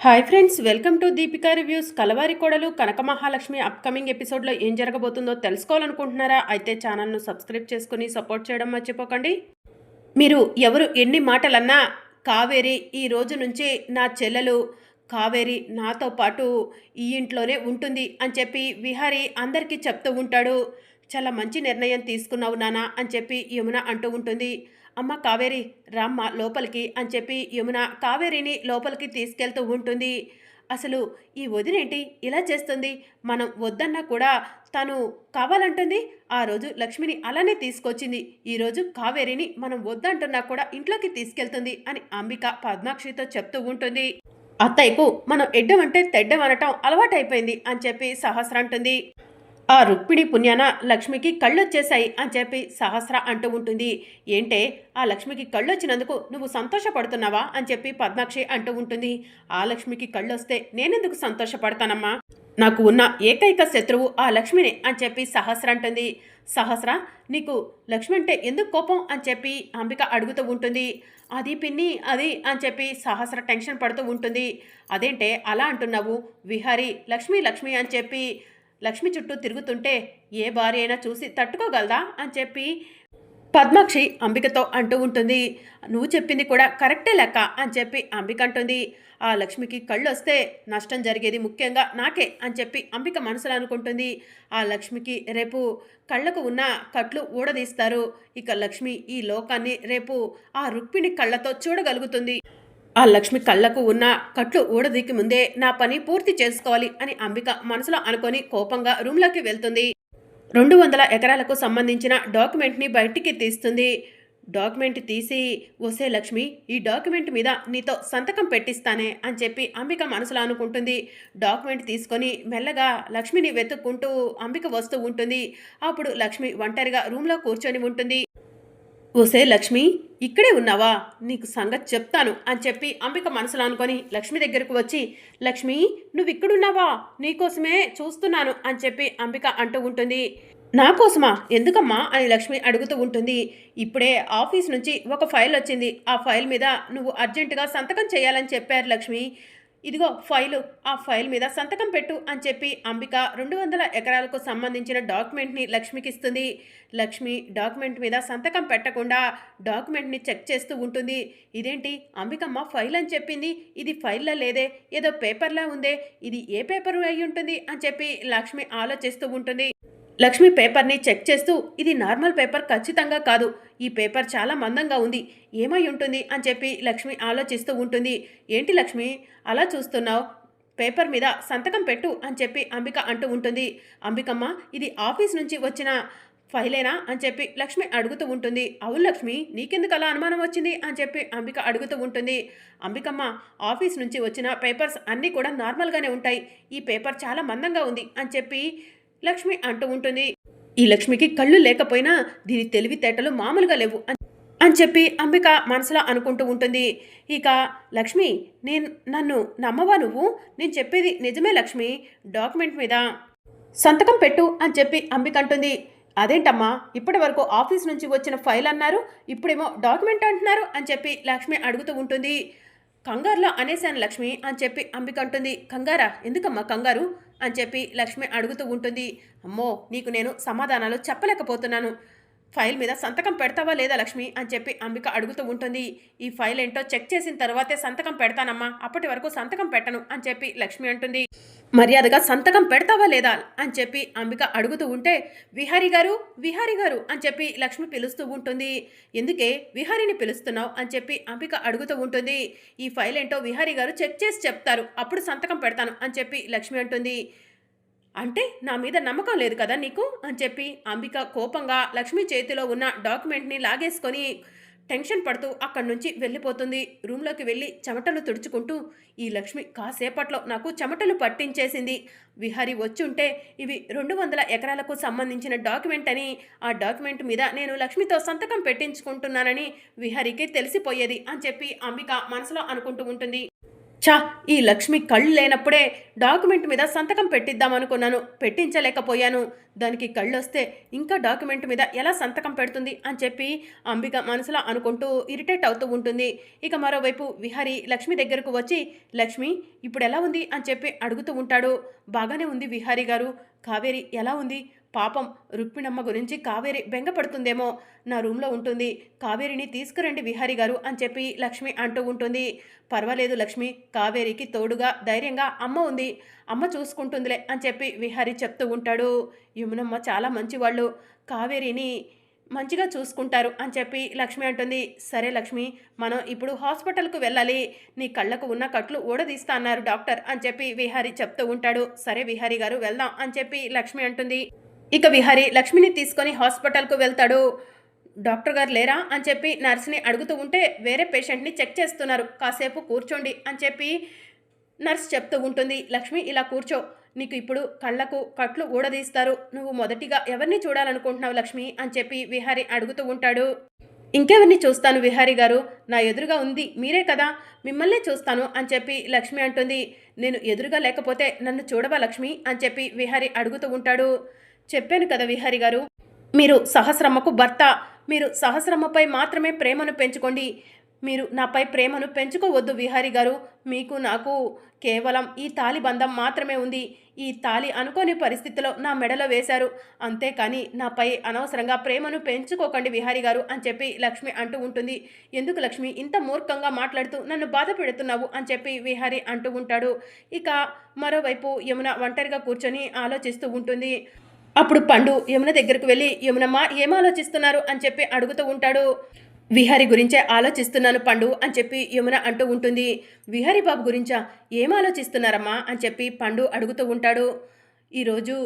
Hi friends welcome to Deepika reviews Kalavari Kodalu Kanaka Mahalakshmi upcoming ఎపిసోడ్లో ఏం జరగబోతుందో తెలుసుకోవాలనుకుంటున్నారా? అయితే ఛానల్ను సబ్స్క్రైబ్ చేసుకుని సపోర్ట్ చేయడం మర్చిపోకండి. మీరు ఎవరు ఎన్ని మాటలన్నా కావేరి ఈ రోజు నుంచి నా చెల్లెలు కావేరి నాతో పాటు ఈ ఇంట్లోనే ఉంటుంది అని చెప్పి విహారీ అందరికీ చెప్తూ ఉంటాడు. చాలా మంచి నిర్ణయం తీసుకున్నావు నానా అని చెప్పి యమున అంటూ ఉంటుంది. అమ్మ కావేరి రామ్మ లోపలికి అని చెప్పి యమున కావేరిని లోపలికి తీసుకెళ్తూ ఉంటుంది. అసలు ఈ వదినేంటి ఇలా చేస్తుంది? మనం వద్దన్నా కూడా తను కావాలంటుంది. ఆ రోజు లక్ష్మిని అలానే తీసుకొచ్చింది. ఈరోజు కావేరిని మనం వద్దంటున్నా కూడా ఇంట్లోకి తీసుకెళ్తుంది అని అంబిక పద్మాక్షితో చెప్తూ ఉంటుంది. అత్తయ్యకు మనం ఎడ్డమంటే తెడ్డం అనటం అలవాటైపోయింది అని చెప్పి సహస్ర అంటుంది. ఆ రుక్మిణి పుణ్యాన లక్ష్మికి కళ్ళొచ్చేశాయి అని చెప్పి సహస్ర అంటూ ఉంటుంది. ఏంటే ఆ లక్ష్మికి కళ్ళొచ్చినందుకు నువ్వు సంతోషపడుతున్నావా అని చెప్పి పద్మాక్షి అంటూ ఉంటుంది. ఆ లక్ష్మికి కళ్ళొస్తే నేనెందుకు సంతోషపడతానమ్మా? నాకు ఉన్న ఏకైక శత్రువు ఆ లక్ష్మిని అని చెప్పి సహస్ర అంటుంది. సహస్ర నీకు లక్ష్మి అంటే ఎందుకు కోపం అని చెప్పి అంబిక అడుగుతూ ఉంటుంది. అది పిన్ని అది అని చెప్పి సహస్ర టెన్షన్ పడుతూ ఉంటుంది. అదేంటే అలా అంటున్నావు. విహారి లక్ష్మి లక్ష్మి అని చెప్పి లక్ష్మి చుట్టూ తిరుగుతుంటే ఏ భార్య అయినా చూసి తట్టుకోగలదా అని చెప్పి పద్మాక్షి అంబికతో అంటూ ఉంటుంది. నువ్వు చెప్పింది కూడా కరెక్టే లెక్క అని చెప్పి అంబిక అంటుంది. ఆ లక్ష్మికి కళ్ళు వస్తే నష్టం జరిగేది ముఖ్యంగా నాకే అని చెప్పి అంబిక మనసులో అనుకుంటుంది. ఆ లక్ష్మికి రేపు కళ్ళకు ఉన్న కట్లు ఊడదీస్తారు. ఇక లక్ష్మి ఈ లోకాన్ని రేపు ఆ రుక్మిణి కళ్ళతో చూడగలుగుతుంది. ఆ లక్ష్మి కళ్ళకు ఉన్న కట్లు ఊడదీకి ముందే నా పని పూర్తి చేసుకోవాలి అని అంబిక మనసులో అనుకొని కోపంగా రూమ్లోకి వెళ్తుంది. రెండు వందల ఎకరాలకు సంబంధించిన డాక్యుమెంట్ని బయటికి తీస్తుంది. డాక్యుమెంట్ తీసి వసే లక్ష్మి ఈ డాక్యుమెంట్ మీద నీతో సంతకం పెట్టిస్తానే అని చెప్పి అంబిక మనసులో అనుకుంటుంది. డాక్యుమెంట్ తీసుకొని మెల్లగా లక్ష్మిని వెతుక్కుంటూ అంబిక వస్తూ ఉంటుంది. అప్పుడు లక్ష్మి ఒంటరిగా రూమ్లో కూర్చొని ఉంటుంది. ఓసే లక్ష్మి ఇక్కడే ఉన్నావా? నీకు సంగతి చెప్తాను అని చెప్పి అంబిక మనసులో అనుకొని లక్ష్మి దగ్గరకు వచ్చి లక్ష్మి నువ్వు ఇక్కడున్నావా నీకోసమే చూస్తున్నాను అని చెప్పి అంబిక అంటూ ఉంటుంది. నా కోసమా? ఎందుకమ్మా? అని లక్ష్మి అడుగుతూ ఉంటుంది. ఇప్పుడే ఆఫీస్ నుంచి ఒక ఫైల్ వచ్చింది. ఆ ఫైల్ మీద నువ్వు అర్జెంటుగా సంతకం చేయాలని చెప్పారు లక్ష్మి. ఇదిగో ఫైలు ఆ ఫైల్ మీద సంతకం పెట్టు అని చెప్పి అంబిక రెండు వందల ఎకరాలకు సంబంధించిన డాక్యుమెంట్ని లక్ష్మికి ఇస్తుంది. లక్ష్మి డాక్యుమెంట్ మీద సంతకం పెట్టకుండా డాక్యుమెంట్ని చెక్ చేస్తూ ఉంటుంది. ఇదేంటి? అంబికమ్మ ఫైల్ అని చెప్పింది. ఇది ఫైల్లో లేదే? ఏదో పేపర్లా ఉందే? ఇది ఏ పేపర్ అయి ఉంటుంది? అని చెప్పి లక్ష్మి ఆలోచిస్తూ ఉంటుంది. లక్ష్మి పేపర్ని చెక్ చేస్తూ ఇది నార్మల్ పేపర్ ఖచ్చితంగా కాదు. ఈ పేపర్ చాలా మందంగా ఉంది. ఏమై ఉంటుంది అని చెప్పి లక్ష్మి ఆలోచిస్తూ ఉంటుంది. ఏంటి లక్ష్మి? అలా చూస్తున్నావు? పేపర్ మీద సంతకం పెట్టు అని చెప్పి అంబిక అంటూ ఉంటుంది. అంబికమ్మ ఇది ఆఫీస్ నుంచి వచ్చిన ఫైలేనా అని చెప్పి లక్ష్మి అడుగుతూ ఉంటుంది. అవును లక్ష్మి నీకెందుకు అలా అనుమానం వచ్చింది అని చెప్పి అంబిక అడుగుతూ ఉంటుంది. అంబికమ్మ ఆఫీస్ నుంచి వచ్చిన పేపర్స్ అన్నీ కూడా నార్మల్గానే ఉంటాయి. ఈ పేపర్ చాలా మందంగా ఉంది అని చెప్పి లక్ష్మి అంటూ ఉంటుంది. ఈ లక్ష్మికి కళ్ళు లేకపోయినా దీని తెలివితేటలు మామూలుగా లేవు అని అని చెప్పి అంబిక మనసులో అనుకుంటూ ఉంటుంది. ఇక లక్ష్మి నేను నన్ను నమ్మవా నువ్వు? నేను చెప్పేది నిజమే లక్ష్మి డాక్యుమెంట్ మీద. సంతకం పెట్టు అని చెప్పి అంబిక అంటుంది. అదేంటమ్మా ఇప్పటి వరకు ఆఫీస్ నుంచి వచ్చిన ఫైల్ అన్నారు ఇప్పుడేమో డాక్యుమెంట్ అంటున్నారు అని చెప్పి లక్ష్మి అడుగుతూ ఉంటుంది. కంగారులో అనేశాను లక్ష్మి అని చెప్పి అంబిక అంటుంది. కంగారా? ఎందుకమ్మా కంగారు? అని చెప్పి లక్ష్మి అడుగుతూ ఉంటుంది. అమ్మో నీకు నేను సమాధానాలు చెప్పలేకపోతున్నాను. ఫైల్ మీద సంతకం పెడతావా లేదా లక్ష్మి? అని చెప్పి అంబిక అడుగుతూ ఉంటుంది. ఈ ఫైల్ ఏంటో చెక్ చేసిన తర్వాతే సంతకం పెడతానమ్మా. అప్పటి వరకు సంతకం పెట్టను అని చెప్పి లక్ష్మి అంటుంది. మర్యాదగా సంతకం పెడతావా లేదా అని చెప్పి అంబిక అడుగుతూ ఉంటే విహారి గారు విహారి గారు అని చెప్పి లక్ష్మి పిలుస్తూ ఉంటుంది. ఎందుకే విహారిని పిలుస్తున్నావు? అని చెప్పి అంబిక అడుగుతూ ఉంటుంది. ఈ ఫైల్ ఏంటో విహారి గారు చెక్ చేసి చెప్తారు. అప్పుడు సంతకం పెడతాను అని చెప్పి లక్ష్మి అంటుంది. అంటే నా మీద నమ్మకం లేదు కదా నీకు? అని చెప్పి అంబిక కోపంగా లక్ష్మి చేతిలో ఉన్న డాక్యుమెంట్ని లాగేసుకొని టెన్షన్ పడుతూ అక్కడి నుంచి వెళ్ళిపోతుంది. రూమ్లోకి వెళ్ళి చెమటలు తుడుచుకుంటూ ఈ లక్ష్మి కాసేపట్లో నాకు చెమటలు పట్టించేసింది. విహారి వచ్చి ఉంటే ఇవి రెండు వందల ఎకరాలకు సంబంధించిన డాక్యుమెంట్ అని ఆ డాక్యుమెంట్ మీద నేను లక్ష్మితో సంతకం పెట్టించుకుంటున్నానని విహారికి తెలిసిపోయేది అని చెప్పి అంబిక మనసులో అనుకుంటూ ఉంటుంది. ఛా ఈ లక్ష్మి కళ్ళు లేనప్పుడే డాక్యుమెంట్ మీద సంతకం పెట్టిద్దాం అనుకున్నాను పెట్టించలేకపోయాను. దానికి కళ్ళు వస్తే ఇంకా డాక్యుమెంట్ మీద ఎలా సంతకం పెడుతుంది అని చెప్పి అంబిక మనసులో అనుకుంటూ ఇరిటేట్ అవుతూ ఉంటుంది. ఇక మరోవైపు విహారి లక్ష్మి దగ్గరకు వచ్చి లక్ష్మి ఇప్పుడు ఎలా ఉంది అని చెప్పి అడుగుతూ ఉంటాడు. బాగానే ఉంది విహారి గారు. కావేరి ఎలా ఉంది? పాపం రుక్మిణమ్మ గురించి కావేరి బెంగపడుతుందేమో. నా రూమ్లో ఉంటుంది. కావేరిని తీసుకురండి విహారి గారు అని చెప్పి లక్ష్మి అంటూ ఉంటుంది. పర్వాలేదు లక్ష్మి కావేరికి తోడుగా ధైర్యంగా అమ్మ ఉంది. అమ్మ చూసుకుంటుందిలే అని చెప్పి విహారి చెప్తూ ఉంటాడు. యమునమ్మ చాలా మంచివాళ్ళు. కావేరిని మంచిగా చూసుకుంటారు అని చెప్పి లక్ష్మి అంటుంది. సరే లక్ష్మి మనం ఇప్పుడు హాస్పిటల్కు వెళ్ళాలి. నీ కళ్ళకు ఉన్న కట్లు ఊడదీస్తా అన్నారు డాక్టర్ అని చెప్పి విహారి చెప్తూ ఉంటాడు. సరే విహారి గారు వెళ్దాం అని చెప్పి లక్ష్మి అంటుంది. ఇక విహారి లక్ష్మిని తీసుకొని హాస్పిటల్కు వెళ్తాడు. డాక్టర్ గారు లేరా? అని చెప్పి నర్స్ని అడుగుతూ ఉంటే వేరే పేషెంట్ని చెక్ చేస్తున్నారు. కాసేపు కూర్చోండి అని చెప్పి నర్స్ చెప్తూ ఉంటుంది. లక్ష్మి ఇలా కూర్చో. నీకు ఇప్పుడు కళ్ళకు కట్లు ఊడదీస్తారు. నువ్వు మొదటిగా ఎవరిని చూడాలనుకుంటున్నావు లక్ష్మి? అని చెప్పి విహారి అడుగుతూ ఉంటాడు. ఇంకెవరిని చూస్తాను విహారి గారు? నా ఎదురుగా ఉంది. మీరే కదా. మిమ్మల్నే చూస్తాను అని చెప్పి లక్ష్మి అంటుంది. నేను ఎదురుగా లేకపోతే నన్ను చూడవా లక్ష్మి? అని చెప్పి విహారి అడుగుతూ ఉంటాడు. చెప్పాను కదా విహారి గారు. మీరు సహస్రమ్మకు భర్త. మీరు సహస్రమ్మపై మాత్రమే ప్రేమను పెంచుకోండి. మీరు నాపై ప్రేమను పెంచుకోవద్దు విహారి గారు. మీకు నాకు కేవలం ఈ తాలి బంధం మాత్రమే ఉంది. ఈ తాలి అనుకోని పరిస్థితిలో నా మెడలో వేశారు. అంతేకాని నాపై అనవసరంగా ప్రేమను పెంచుకోకండి విహారి గారు అని చెప్పి లక్ష్మి అంటూ ఉంటుంది. ఎందుకు లక్ష్మి? ఇంత మూర్ఖంగా మాట్లాడుతూ నన్ను బాధ పెడుతున్నావు అని చెప్పి విహారి అంటూ ఉంటాడు. ఇక మరోవైపు యమున ఒంటరిగా కూర్చొని ఆలోచిస్తూ ఉంటుంది. అప్పుడు పండు యమున దగ్గరకు వెళ్ళి యమునమ్మ ఏం ఆలోచిస్తున్నారు అని చెప్పి అడుగుతూ ఉంటాడు. విహారి గురించే ఆలోచిస్తున్నాను పండు అని చెప్పి యమున అంటూ ఉంటుంది. విహారి బాబు గురించా? ఏం ఆలోచిస్తున్నారమ్మా అని చెప్పి పండు అడుగుతూ ఉంటాడు. ఈరోజు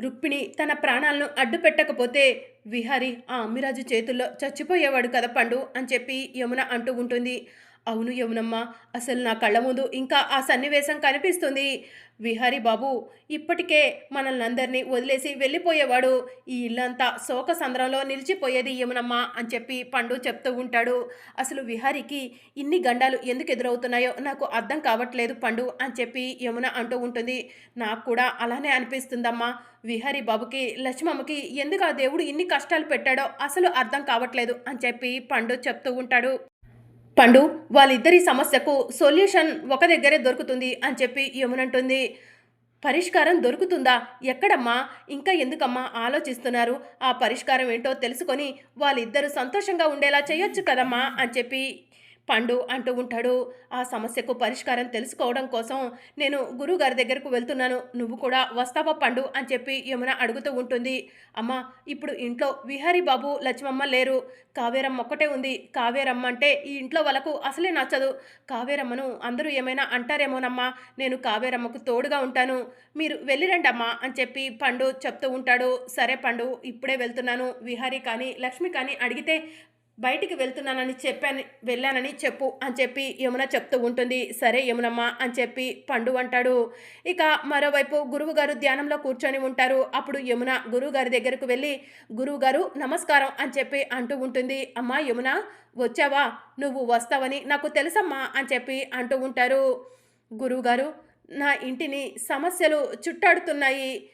రుక్మిణి తన ప్రాణాలను అడ్డు పెట్టకపోతే విహారి ఆ అమ్మిరాజు చేతుల్లో చచ్చిపోయేవాడు కదా పండు అని చెప్పి యమున అంటూ ఉంటుంది. అవును యమునమ్మ అసలు నా కళ్ళ ముందు ఇంకా ఆ సన్నివేశం కనిపిస్తుంది. విహారీ బాబు ఇప్పటికే మనల్ని అందరినీ వదిలేసి వెళ్ళిపోయేవాడు. ఈ ఇల్లంతా శోక సంద్రంలో నిలిచిపోయేది యమునమ్మ అని చెప్పి పండు చెప్తూ ఉంటాడు. అసలు విహారీకి ఇన్ని గండాలు ఎందుకు ఎదురవుతున్నాయో నాకు అర్థం కావట్లేదు పండు అని చెప్పి యమున అంటూ ఉంటుంది. నాకు కూడా అలానే అనిపిస్తుందమ్మా. విహారీ బాబుకి లక్ష్మమ్మకి ఎందుకు ఆ దేవుడు ఇన్ని కష్టాలు పెట్టాడో అసలు అర్థం కావట్లేదు అని చెప్పి పండు చెప్తూ ఉంటాడు. పండు వాళ్ళిద్దరి సమస్యకు సొల్యూషన్ ఒక దగ్గరే దొరుకుతుంది అని చెప్పి యమునంటుంది. పరిష్కారం దొరుకుతుందా? ఎక్కడమ్మా? ఇంకా ఎందుకమ్మా ఆలోచిస్తున్నారు? ఆ పరిష్కారం ఏంటో తెలుసుకొని వాళ్ళిద్దరూ సంతోషంగా ఉండేలా చేయొచ్చు కదమ్మా అని చెప్పి పండు అంటూ ఉంటాడు. ఆ సమస్యకు పరిష్కారం తెలుసుకోవడం కోసం నేను గురువుగారి దగ్గరకు వెళ్తున్నాను. నువ్వు కూడా వస్తావా పండు? అని చెప్పి యమున అడుగుతూ ఉంటుంది. అమ్మ ఇప్పుడు ఇంట్లో విహారీ బాబు లక్ష్మమ్మ లేరు. కావేరమ్మ ఒక్కటే ఉంది. కావేరమ్మ అంటే ఈ ఇంట్లో వాళ్ళకు అసలే నచ్చదు. కావేరమ్మను అందరూ ఏమైనా అంటారేమోనమ్మా. నేను కావేరమ్మకు తోడుగా ఉంటాను. మీరు వెళ్ళిరండమ్మా అని చెప్పి పండు చెప్తూ ఉంటాడు. సరే పండు ఇప్పుడే వెళ్తున్నాను. విహారీ కానీ లక్ష్మి కానీ అడిగితే బయటికి వెళ్తున్నానని చెప్పాను వెళ్ళానని చెప్పు అని చెప్పి యమున చెప్తూ ఉంటుంది. సరే యమునమ్మ అని చెప్పి పండు అంటాడు. ఇక మరోవైపు గురువుగారు ధ్యానంలో కూర్చొని ఉంటారు. అప్పుడు యమున గురువుగారి దగ్గరకు వెళ్ళి గురువుగారు నమస్కారం అని చెప్పి అంటూ ఉంటుంది. అమ్మా యమున వచ్చావా? నువ్వు వస్తావని నాకు తెలుసమ్మా అని చెప్పి అంటూ ఉంటారు. గురువుగారు నా ఇంటిని సమస్యలు చుట్టాడుతున్నాయి.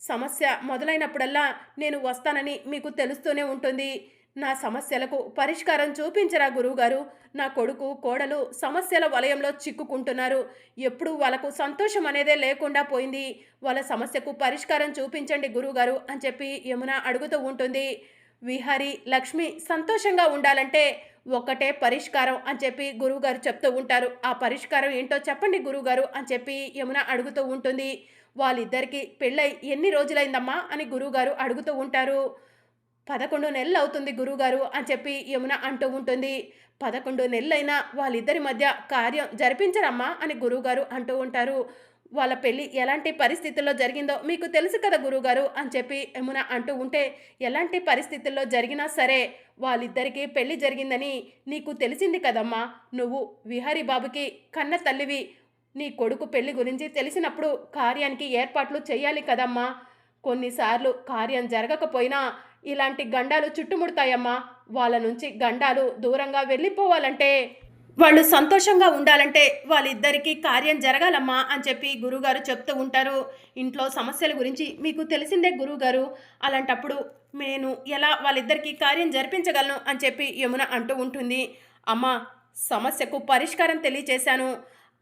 సమస్య మొదలైనప్పుడల్లా నేను వస్తానని మీకు తెలుస్తూనే ఉంటుంది. నా సమస్యలకు పరిష్కారం చూపించరా గురువుగారు. నా కొడుకు కోడలు సమస్యల వలయంలో చిక్కుకుంటున్నారు. ఎప్పుడు వాళ్ళకు సంతోషం అనేదే లేకుండా పోయింది. వాళ్ళ సమస్యకు పరిష్కారం చూపించండి గురువుగారు అని చెప్పి యమున అడుగుతూ ఉంటుంది. విహారి లక్ష్మి సంతోషంగా ఉండాలంటే ఒక్కటే పరిష్కారం అని చెప్పి గురువుగారు చెప్తూ ఉంటారు. ఆ పరిష్కారం ఏంటో చెప్పండి గురువుగారు అని చెప్పి యమున అడుగుతూ ఉంటుంది. వాళ్ళిద్దరికీ పెళ్ళై ఎన్ని రోజులైందమ్మా అని గురువుగారు అడుగుతూ ఉంటారు. పదకొండు నెలలు అవుతుంది గురువుగారు అని చెప్పి యమున అంటూ ఉంటుంది. పదకొండు నెలలైనా వాళ్ళిద్దరి మధ్య కార్యం జరిపించరమ్మా అని గురువుగారు అంటూ ఉంటారు. వాళ్ళ పెళ్ళి ఎలాంటి పరిస్థితుల్లో జరిగిందో మీకు తెలుసు కదా గురువుగారు అని చెప్పి యమున అంటూ ఉంటే ఎలాంటి పరిస్థితుల్లో జరిగినా సరే వాళ్ళిద్దరికీ పెళ్ళి జరిగిందని నీకు తెలిసింది కదమ్మా. నువ్వు విహారీ బాబుకి కన్న తల్లివి. నీ కొడుకు పెళ్ళి గురించి తెలిసినప్పుడు కార్యానికి ఏర్పాట్లు చేయాలి కదమ్మా. కొన్నిసార్లు కార్యం జరగకపోయినా ఇలాంటి గండాలు చుట్టుముడతాయమ్మా. వాళ్ళ నుంచి గండాలు దూరంగా వెళ్ళిపోవాలంటే వాళ్ళు సంతోషంగా ఉండాలంటే వాళ్ళిద్దరికీ కార్యం జరగాలమ్మా అని చెప్పి గురుగారు చెప్తూ ఉంటారు. ఇంట్లో సమస్యల గురించి మీకు తెలిసిందే గురుగారు. అలాంటప్పుడు నేను ఎలా వాళ్ళిద్దరికీ కార్యం జరిపించగలను అని చెప్పి యమున అంటూ ఉంటుంది. అమ్మ సమస్యకు పరిష్కారం తెలియచేశాను.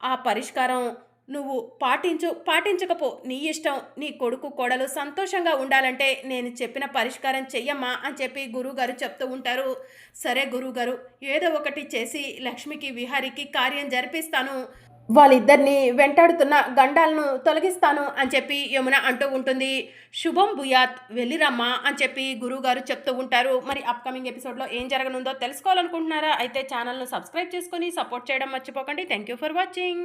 ఆ పరిష్కారం నువ్వు పాటించు పాటించకపో. నీ ఇష్టం నీ కొడుకు కోడలు సంతోషంగా ఉండాలంటే నేను చెప్పిన పరిష్కారం చెయ్యమ్మా అని చెప్పి గురువుగారు చెప్తూ ఉంటారు. సరే గురువుగారు ఏదో ఒకటి చేసి లక్ష్మికి విహారికి కార్యం జరిపిస్తాను. వాళ్ళిద్దరిని వెంటాడుతున్న గండాలను తొలగిస్తాను అని చెప్పి యమున అంటూ ఉంటుంది. శుభం భూయాత్ వెళ్ళిరమ్మా అని చెప్పి గురువుగారు చెప్తూ ఉంటారు. మరి అప్కమింగ్ ఎపిసోడ్లో ఏం జరగనుందో తెలుసుకోవాలనుకుంటున్నారా? అయితే ఛానల్ను సబ్స్క్రైబ్ చేసుకొని సపోర్ట్ చేయడం మర్చిపోకండి. Thank you for watching